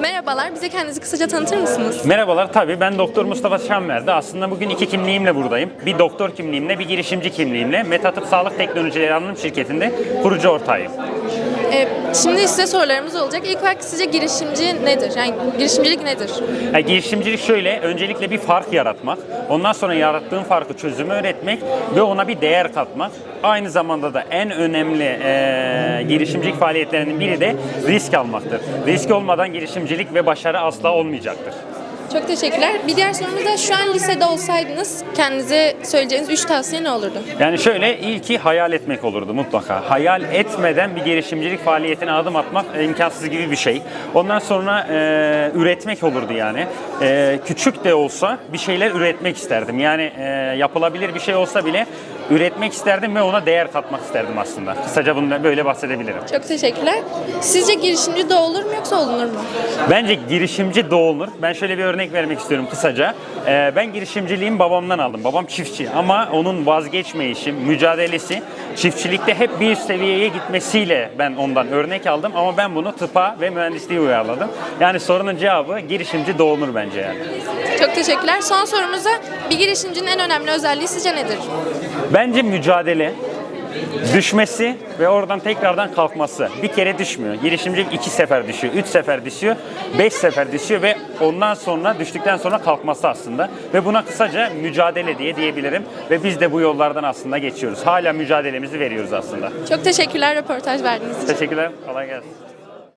Merhabalar, bize kendinizi kısaca tanıtır mısınız? Merhabalar, tabii ben Doktor Mustafa Şanverdi. Aslında bugün iki kimliğimle buradayım. Bir doktor kimliğimle, bir girişimci kimliğimle. Metatıp Sağlık Teknolojileri Anonim Şirketi'nde kurucu ortağıyım. Ee, şimdi size sorularımız olacak. İlk olarak sizce girişimci nedir? Yani girişimcilik nedir? Yani girişimcilik şöyle, öncelikle bir fark yaratmak, ondan sonra yarattığın farkı çözümü öğretmek ve ona bir değer katmak. Aynı zamanda da en önemli eee girişimcilik faaliyetlerinden biri de risk almaktır. Risk olmadan girişimcilik ve başarı asla olmayacaktır. Çok teşekkürler. Bir diğer sorumuz da şu an lisede olsaydınız kendinize söyleyeceğiniz 3 tavsiye ne olurdu? Yani şöyle ilki hayal etmek olurdu mutlaka. Hayal etmeden bir girişimcilik faaliyetine adım atmak imkansız gibi bir şey. Ondan sonra e, üretmek olurdu yani. E, küçük de olsa bir şeyler üretmek isterdim. Yani e, yapılabilir bir şey olsa bile üretmek isterdim ve ona değer katmak isterdim aslında. Kısaca bunu böyle bahsedebilirim. Çok teşekkürler. Sizce girişimci doğulur mu yoksa olunur mu? Bence girişimci doğulur. Ben şöyle bir örnek vermek istiyorum kısaca. Ee, ben girişimciliğimi babamdan aldım. Babam çiftçi ama onun vazgeçmeyişi, mücadelesi çiftçilikte hep bir üst seviyeye gitmesiyle ben ondan örnek aldım. Ama ben bunu tıpa ve mühendisliğe uyarladım. Yani sorunun cevabı girişimci doğulur bence yani. Çok teşekkürler. Son sorumuzda bir girişimcinin en önemli özelliği sizce nedir? Bence mücadele, düşmesi ve oradan tekrardan kalkması. Bir kere düşmüyor. Girişimcilik iki sefer düşüyor, üç sefer düşüyor, beş sefer düşüyor ve ondan sonra düştükten sonra kalkması aslında. Ve buna kısaca mücadele diye diyebilirim. Ve biz de bu yollardan aslında geçiyoruz. Hala mücadelemizi veriyoruz aslında. Çok teşekkürler röportaj verdiğiniz için. Teşekkürler, kolay gelsin.